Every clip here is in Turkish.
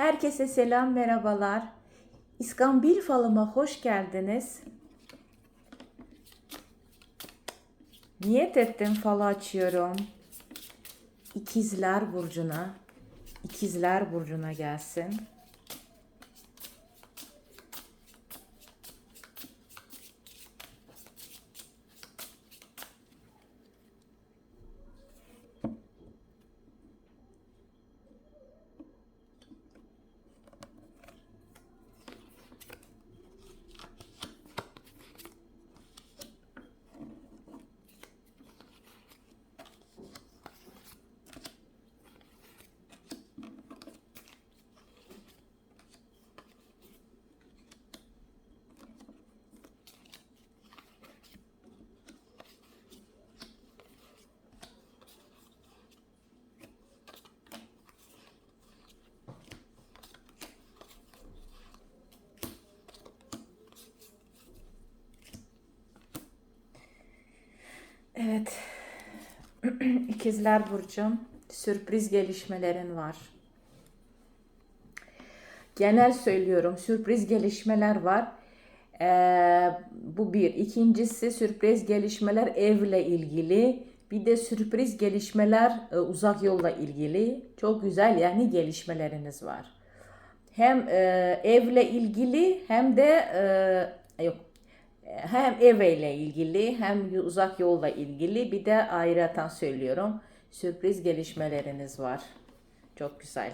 Herkese selam, merhabalar. İskambil falıma hoş geldiniz. Niyet ettim falı açıyorum. İkizler burcuna, İkizler burcuna gelsin. Evet. İkizler Burcu'm, sürpriz gelişmelerin var. Genel söylüyorum, sürpriz gelişmeler var. Ee, bu bir. İkincisi sürpriz gelişmeler evle ilgili. Bir de sürpriz gelişmeler e, uzak yolla ilgili. Çok güzel yani gelişmeleriniz var. Hem e, evle ilgili hem de e, yok hem eveyle ilgili hem uzak yolla ilgili bir de ayrıca söylüyorum sürpriz gelişmeleriniz var. Çok güzel.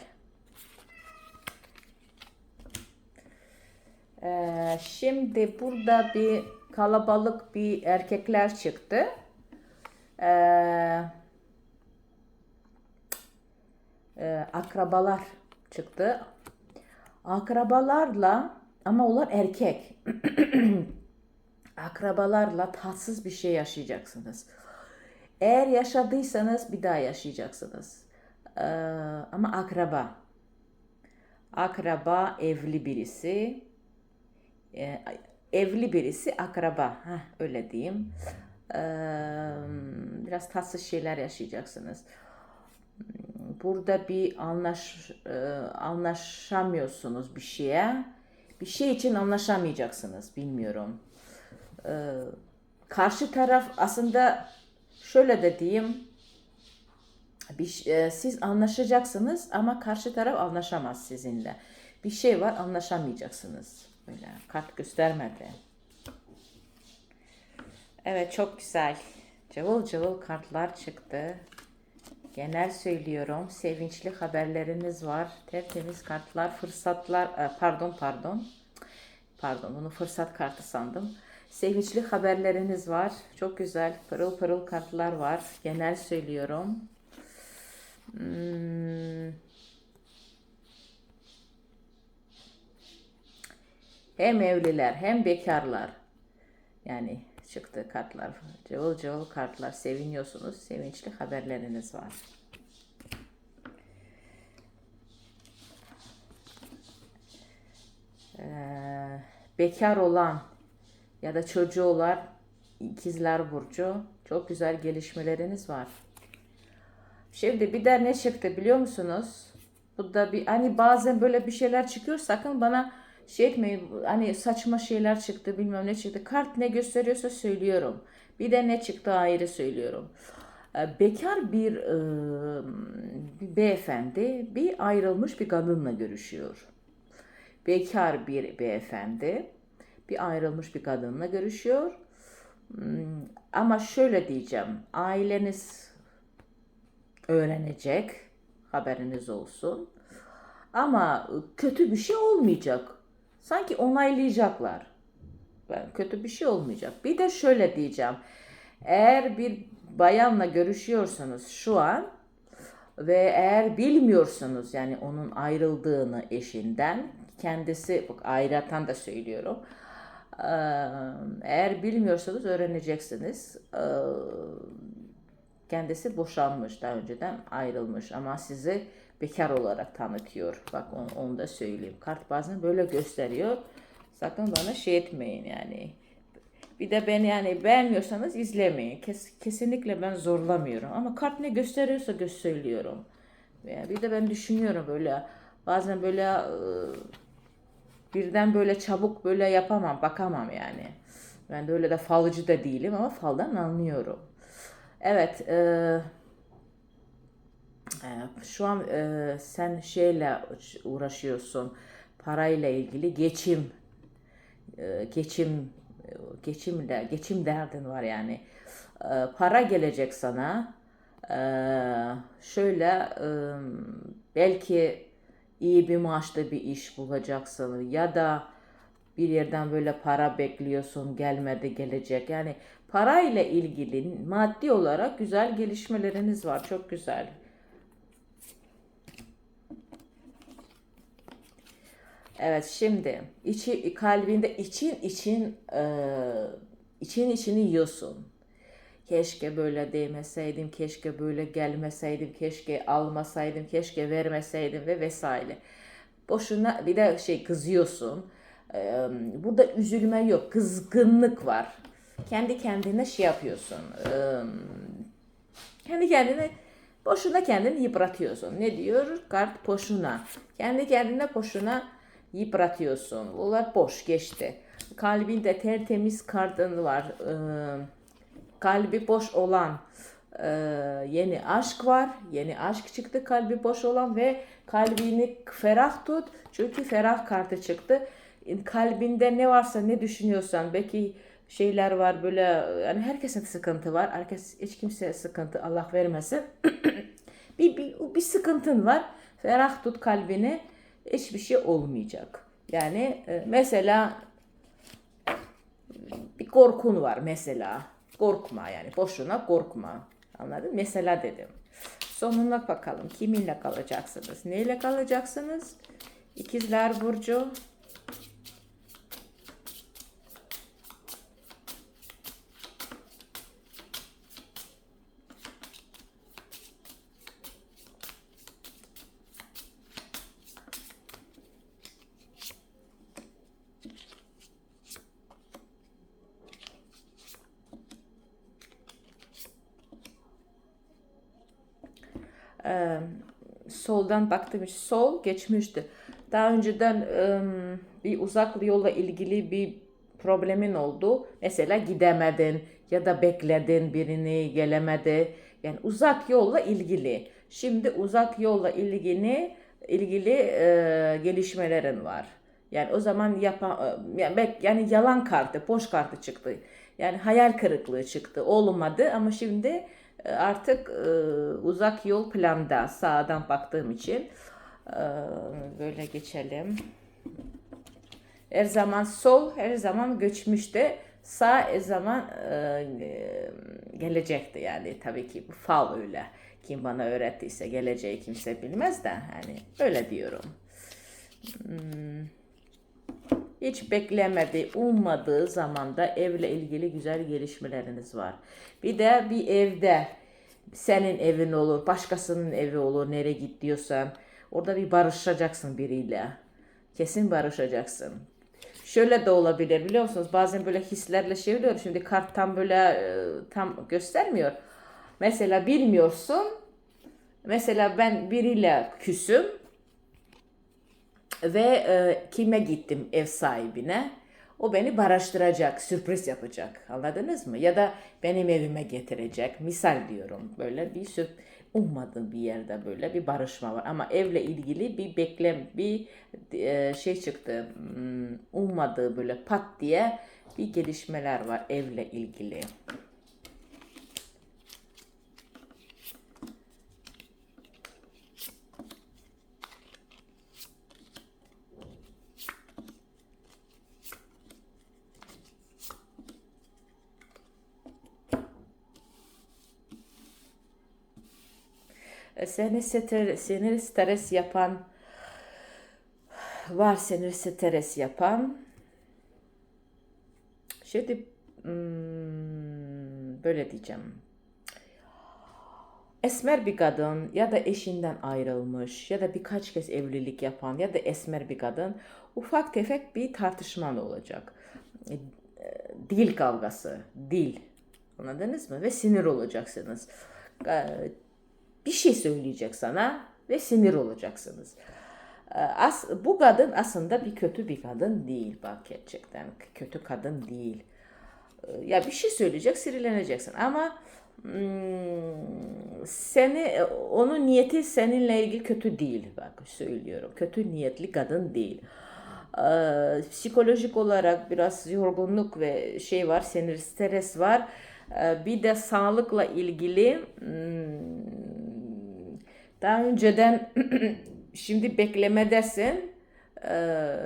Ee, şimdi burada bir kalabalık bir erkekler çıktı. Ee, e, akrabalar çıktı. Akrabalarla ama onlar erkek. akrabalarla tatsız bir şey yaşayacaksınız. Eğer yaşadıysanız bir daha yaşayacaksınız. Ee, ama akraba. Akraba evli birisi. Ee, evli birisi akraba. Heh, öyle diyeyim. Ee, biraz tatsız şeyler yaşayacaksınız. Burada bir anlaş, e, anlaşamıyorsunuz bir şeye. Bir şey için anlaşamayacaksınız. Bilmiyorum e, karşı taraf aslında şöyle de diyeyim bir, e, siz anlaşacaksınız ama karşı taraf anlaşamaz sizinle. Bir şey var anlaşamayacaksınız. Böyle kart göstermedi. Evet çok güzel. Cıvıl cıvıl kartlar çıktı. Genel söylüyorum. Sevinçli haberleriniz var. Tertemiz kartlar, fırsatlar, e, pardon pardon. Pardon bunu fırsat kartı sandım. Sevinçli haberleriniz var. Çok güzel. Pırıl pırıl kartlar var. Genel söylüyorum. Hmm. Hem evliler hem bekarlar. Yani çıktı kartlar. Cıvıl cıvıl kartlar. Seviniyorsunuz. Sevinçli haberleriniz var. Ee, bekar olan ya da çocuğu olan ikizler burcu çok güzel gelişmeleriniz var. Şimdi bir de ne çıktı biliyor musunuz? Bu da bir hani bazen böyle bir şeyler çıkıyor sakın bana şey etmeyin hani saçma şeyler çıktı bilmem ne çıktı. Kart ne gösteriyorsa söylüyorum. Bir de ne çıktı ayrı söylüyorum. Ee, bekar bir, e, bir beyefendi bir ayrılmış bir kadınla görüşüyor. Bekar bir beyefendi bir ayrılmış bir kadınla görüşüyor. Hmm, ama şöyle diyeceğim. Aileniz öğrenecek. Haberiniz olsun. Ama kötü bir şey olmayacak. Sanki onaylayacaklar. Ben kötü bir şey olmayacak. Bir de şöyle diyeceğim. Eğer bir bayanla görüşüyorsanız şu an ve eğer bilmiyorsanız yani onun ayrıldığını eşinden kendisi bak ayratan da söylüyorum eğer bilmiyorsanız öğreneceksiniz. Kendisi boşanmış daha önceden ayrılmış ama sizi bekar olarak tanıtıyor. Bak onu, onu da söyleyeyim. Kart bazen böyle gösteriyor. Sakın bana şey etmeyin yani. Bir de ben yani beğenmiyorsanız izlemeyin. Kes, kesinlikle ben zorlamıyorum. Ama kart ne gösteriyorsa göz söylüyorum. Yani bir de ben düşünüyorum böyle Bazen böyle birden böyle çabuk böyle yapamam, bakamam yani. Ben de öyle de falcı da değilim ama faldan anlıyorum. Evet, e, e, şu an e, sen şeyle uğraşıyorsun, parayla ilgili geçim, e, geçim, geçimle, geçim derdin var yani. E, para gelecek sana. E, şöyle e, belki iyi bir maaşlı bir iş bulacaksın ya da bir yerden böyle para bekliyorsun gelmedi gelecek. Yani parayla ilgili maddi olarak güzel gelişmeleriniz var. Çok güzel. Evet şimdi içi kalbinde için için e, için içini yiyorsun. Keşke böyle değmeseydim, keşke böyle gelmeseydim, keşke almasaydım, keşke vermeseydim ve vesaire. Boşuna bir de şey kızıyorsun. Ee, burada üzülme yok, kızgınlık var. Kendi kendine şey yapıyorsun. Kendi kendine boşuna kendini yıpratıyorsun. Ne diyor? Kart boşuna. Kendi kendine boşuna yıpratıyorsun. Bunlar boş geçti. Kalbinde tertemiz kartın var. Ee, kalbi boş olan e, yeni aşk var. Yeni aşk çıktı kalbi boş olan ve kalbini ferah tut. Çünkü ferah kartı çıktı. Kalbinde ne varsa ne düşünüyorsan belki şeyler var böyle yani herkesin sıkıntı var. Herkes hiç kimseye sıkıntı Allah vermesin. bir, bir, bir sıkıntın var. Ferah tut kalbini. Hiçbir şey olmayacak. Yani e, mesela bir korkun var mesela Korkma yani boşuna korkma. Anladın? Mesela dedim. Sonuna bakalım. Kiminle kalacaksınız? Neyle kalacaksınız? İkizler Burcu. E, soldan baktım sol geçmişti. Daha önceden e, bir uzak yolla ilgili bir problemin oldu. Mesela gidemedin ya da bekledin birini gelemedi. Yani uzak yolla ilgili. Şimdi uzak yolla ilgili ilgili e, gelişmelerin var. Yani o zaman yapan yani, yani yalan kartı, boş kartı çıktı. Yani hayal kırıklığı çıktı. Olmadı ama şimdi artık e, uzak yol planda sağdan baktığım için e, böyle geçelim. Her zaman sol her zaman göçmüştü. Sağ her zaman e, gelecekti yani tabii ki bu fal öyle. Kim bana öğrettiyse geleceği kimse bilmez de hani öyle diyorum. Hmm. Hiç beklemedi, ummadığı zamanda evle ilgili güzel gelişmeleriniz var. Bir de bir evde senin evin olur, başkasının evi olur, nereye git diyorsan orada bir barışacaksın biriyle. Kesin barışacaksın. Şöyle de olabilir biliyor musunuz? Bazen böyle hislerle şey oluyor. Şimdi kart tam böyle e, tam göstermiyor. Mesela bilmiyorsun. Mesela ben biriyle küsüm ve e, kime gittim ev sahibine? O beni barıştıracak, sürpriz yapacak. Anladınız mı? Ya da benim evime getirecek. Misal diyorum böyle bir sürp ummadığım bir yerde böyle bir barışma var. Ama evle ilgili bir beklem, bir e, şey çıktı. Hmm, ummadığı böyle pat diye bir gelişmeler var evle ilgili. Seni stres, seni stres yapan var seni stres yapan şimdi hmm, böyle diyeceğim esmer bir kadın ya da eşinden ayrılmış ya da birkaç kez evlilik yapan ya da esmer bir kadın ufak tefek bir tartışman olacak. Dil kavgası, dil. Anladınız mı? Ve sinir olacaksınız bir şey söyleyecek sana ve sinir olacaksınız. Ee, As, bu kadın aslında bir kötü bir kadın değil bak gerçekten kötü kadın değil. Ee, Ya bir şey söyleyecek sinirleneceksin ama hmm, seni onun niyeti seninle ilgili kötü değil bak söylüyorum. Kötü niyetli kadın değil. Ee, psikolojik olarak biraz yorgunluk ve şey var, sinir stres var. Ee, bir de sağlıkla ilgili hmm, daha önceden şimdi beklemedesin. Ee,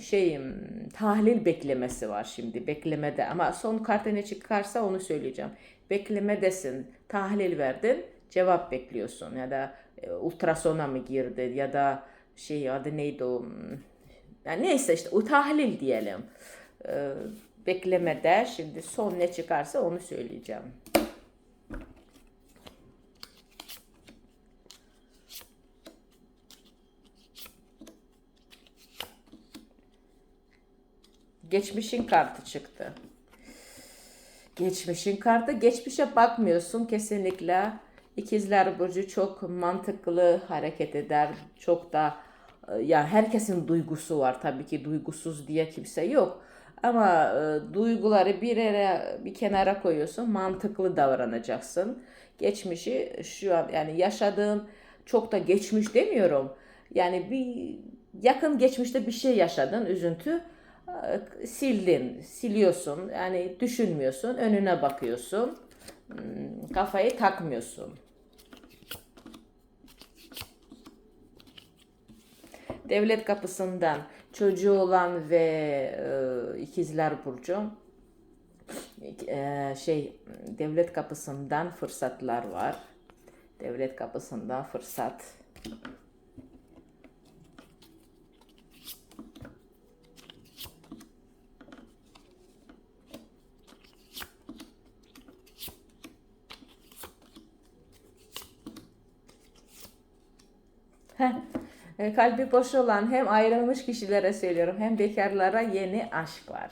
şeyim tahlil beklemesi var şimdi beklemede ama son kartı ne çıkarsa onu söyleyeceğim. Beklemedesin. Tahlil verdin. Cevap bekliyorsun ya da e, ultrasona mı girdi ya da şey adı neydi o yani neyse işte o tahlil diyelim. Ee, beklemede şimdi son ne çıkarsa onu söyleyeceğim. Geçmişin kartı çıktı. Geçmişin kartı. Geçmişe bakmıyorsun kesinlikle. İkizler Burcu çok mantıklı hareket eder. Çok da e, ya herkesin duygusu var. Tabii ki duygusuz diye kimse yok. Ama e, duyguları bir yere bir kenara koyuyorsun. Mantıklı davranacaksın. Geçmişi şu an yani yaşadığın çok da geçmiş demiyorum. Yani bir yakın geçmişte bir şey yaşadın, üzüntü sildin, siliyorsun. Yani düşünmüyorsun, önüne bakıyorsun. Hmm, Kafayı takmıyorsun. Devlet kapısından çocuğu olan ve e, ikizler burcu e, şey devlet kapısından fırsatlar var. Devlet kapısından fırsat. E, Kalbi boş olan hem ayrılmış kişilere söylüyorum hem bekarlara yeni aşk var.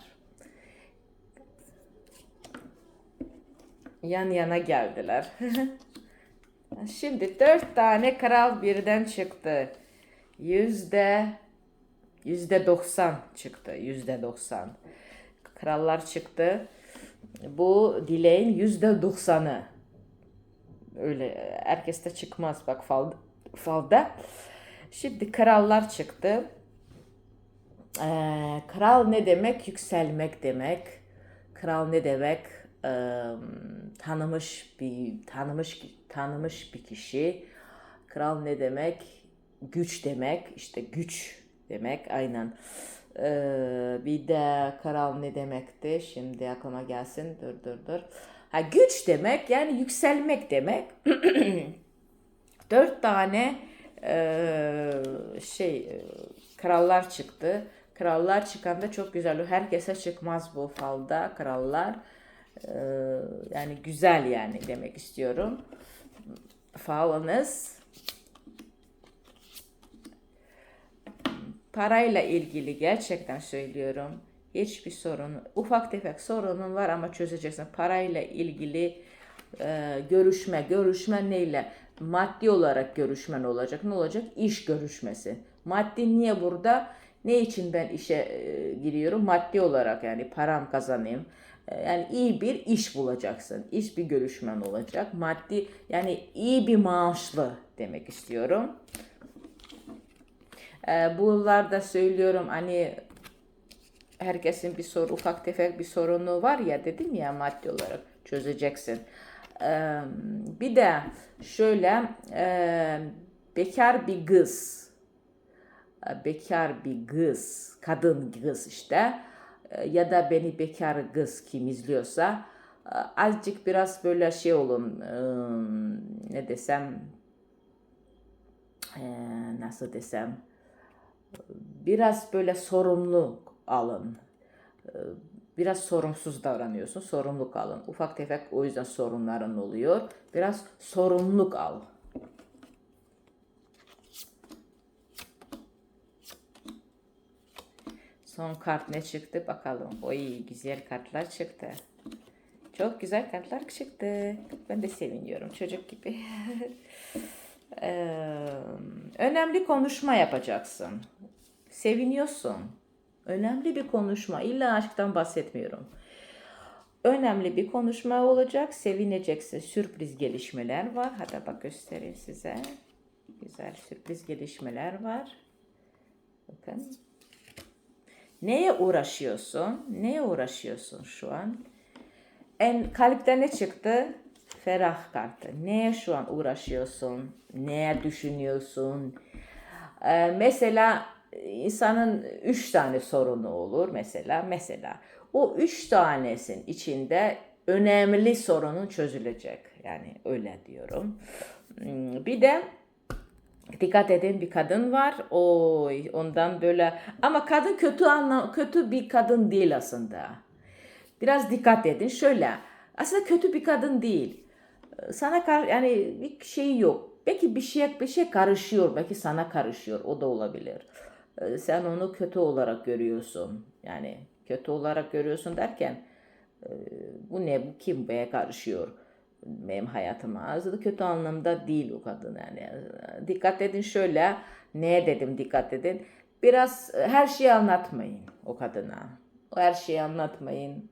Yan yana geldiler. Şimdi dört tane kral birden çıktı. Yüzde yüzde doksan çıktı. Yüzde doksan. Krallar çıktı. Bu dileğin yüzde doksanı. Öyle herkeste çıkmaz bak fal, falda. Şimdi krallar çıktı. Ee, kral ne demek? Yükselmek demek. Kral ne demek? Ee, tanımış bir tanımış tanımış bir kişi. Kral ne demek? Güç demek. İşte güç demek. Aynen. Ee, bir de kral ne demekti? Şimdi aklıma gelsin. Dur dur dur. Ha güç demek yani yükselmek demek. Dört tane e, şey e, krallar çıktı. Krallar çıkanda çok güzel. Herkese çıkmaz bu falda krallar. E, yani güzel yani demek istiyorum. Falınız parayla ilgili gerçekten söylüyorum. Hiçbir sorun, ufak tefek sorunun var ama çözeceksin. Parayla ilgili e, görüşme, görüşme neyle? Maddi olarak görüşmen olacak. Ne olacak? İş görüşmesi. Maddi niye burada? Ne için ben işe e, giriyorum? Maddi olarak yani param kazanayım. E, yani iyi bir iş bulacaksın. İş bir görüşmen olacak. Maddi yani iyi bir maaşlı demek istiyorum. E, buralarda söylüyorum hani herkesin bir soru ufak tefek bir sorunu var ya dedim ya maddi olarak çözeceksin. Bir de şöyle e, bekar bir kız e, bekar bir kız kadın kız işte e, ya da beni bekar kız kim izliyorsa azıcık biraz böyle şey olun ne desem nasıl desem biraz böyle sorumlu alın. Biraz sorumsuz davranıyorsun. Sorumluluk alın. Ufak tefek o yüzden sorunların oluyor. Biraz sorumluluk al. Son kart ne çıktı bakalım. Oy güzel kartlar çıktı. Çok güzel kartlar çıktı. Ben de seviniyorum çocuk gibi. Ee, Önemli konuşma yapacaksın. Seviniyorsun. Önemli bir konuşma. İlla aşktan bahsetmiyorum. Önemli bir konuşma olacak. Sevineceksin. Sürpriz gelişmeler var. Hadi bak göstereyim size. Güzel sürpriz gelişmeler var. Bakın. Neye uğraşıyorsun? Neye uğraşıyorsun şu an? En kalpte ne çıktı? Ferah kartı. Neye şu an uğraşıyorsun? Neye düşünüyorsun? Ee, mesela insanın üç tane sorunu olur mesela. Mesela o üç tanesin içinde önemli sorunun çözülecek. Yani öyle diyorum. Hmm, Bir de dikkat edin bir kadın var. Oy ondan böyle ama kadın kötü anlam kötü bir kadın değil aslında. Biraz dikkat edin. Şöyle aslında kötü bir kadın değil. Sana kar yani bir şey yok. Belki bir şey bir şey karışıyor. Belki sana karışıyor. O da olabilir. Ee, Sen onu kötü olarak görüyorsun. Yani kötü olarak görüyorsun derken e, bu ne bu kim be karışıyor benim hayatıma. Aslında kötü anlamda değil o kadın yani. Dikkat edin şöyle. Ne dedim dikkat edin. Biraz e, her şeyi anlatmayın o kadına. Her şeyi anlatmayın.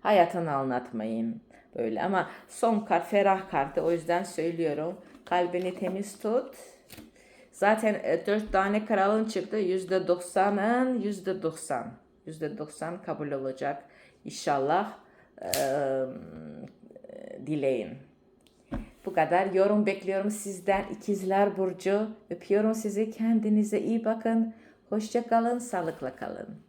Hayatını anlatmayın böyle ama son kart ferah kartı o yüzden söylüyorum. Kalbini temiz tut. Zaten e, dört tane kralın çıktı. Yüzde doksanın yüzde doksan. Yüzde doksan kabul olacak. İnşallah e, dileyin. Bu kadar. Yorum bekliyorum sizden. İkizler Burcu. Öpüyorum sizi. Kendinize iyi bakın. Hoşça kalın. Sağlıkla kalın.